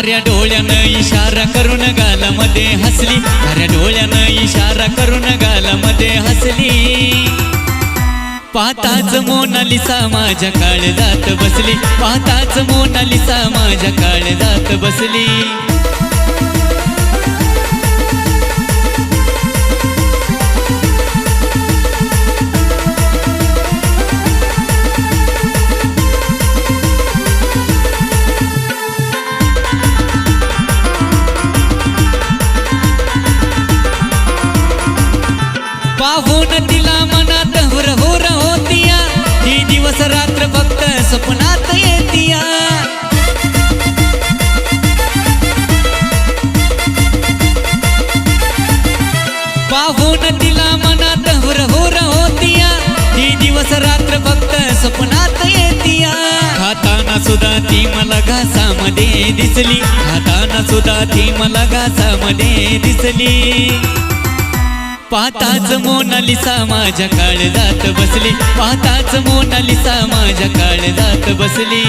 खाऱ्या डोळ्यानं इशारा करून गालामध्ये हसली. खाऱ्या डोळ्यानं इशारा करून गालामध्ये हसली. पाहताच मोनालिसा माझ्या काळजात बसली. पाहताच मोनालिसा माझ्या काळजात बसली. सुद्धा ती मला घासामध्ये दिसली. हाताना सुद्धा ती मला घासामध्ये दिसली. पाहताच मोनालिसा माझ्या काळजात बसली. पाहताच मोनालिसा माझ्या काळजात बसली.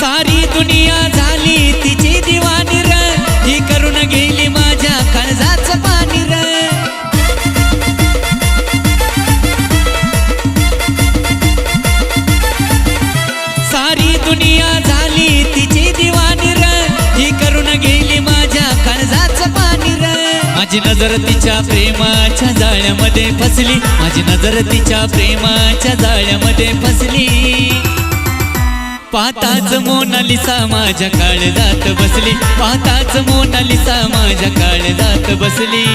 सारी दुनिया माझी नजर तिच्या प्रेमाच्या जाळ्यामध्ये फसली. माझी नजर तिच्या प्रेमाच्या जाळ्यामध्ये फसली. पाहताच मोनालिसा माझ्या काळजात बसली. पाहताच मोनालिसा माझ्या काळजात बसली.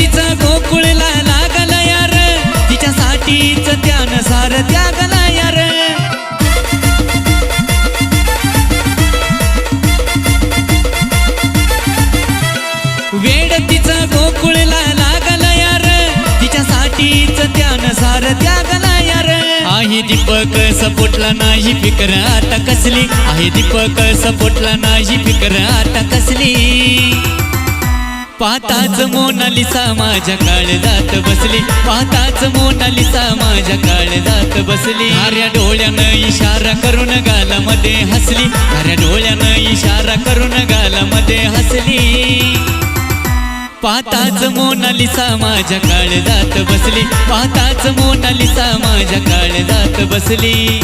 तिचा गोकुळला लागला यार. तिच्यासाठीच त्यान सार त्यागला यार. वेड तिचा गोकुळला लागला यार. तिच्यासाठीच त्यान सार त्यागला यार. आहे दीपक सपोटला नाही फिकर आता कसली. आहे दीपक सपोटला नाही फिकर आता कसली. पाहताच मोनालिसा माझ्या काळजात बसली. पाहताच मोनालिसा माझ्या काळजात बसली. खाऱ्या डोळ्यानं इशारा करून गालामध्ये हसली. खाऱ्या डोळ्यानं इशारा करून गालामध्ये हसली. पाहताच मोनालिसा माझ्या काळजात बसली. पाहताच मोनालिसा माझ्या काळजात बसली.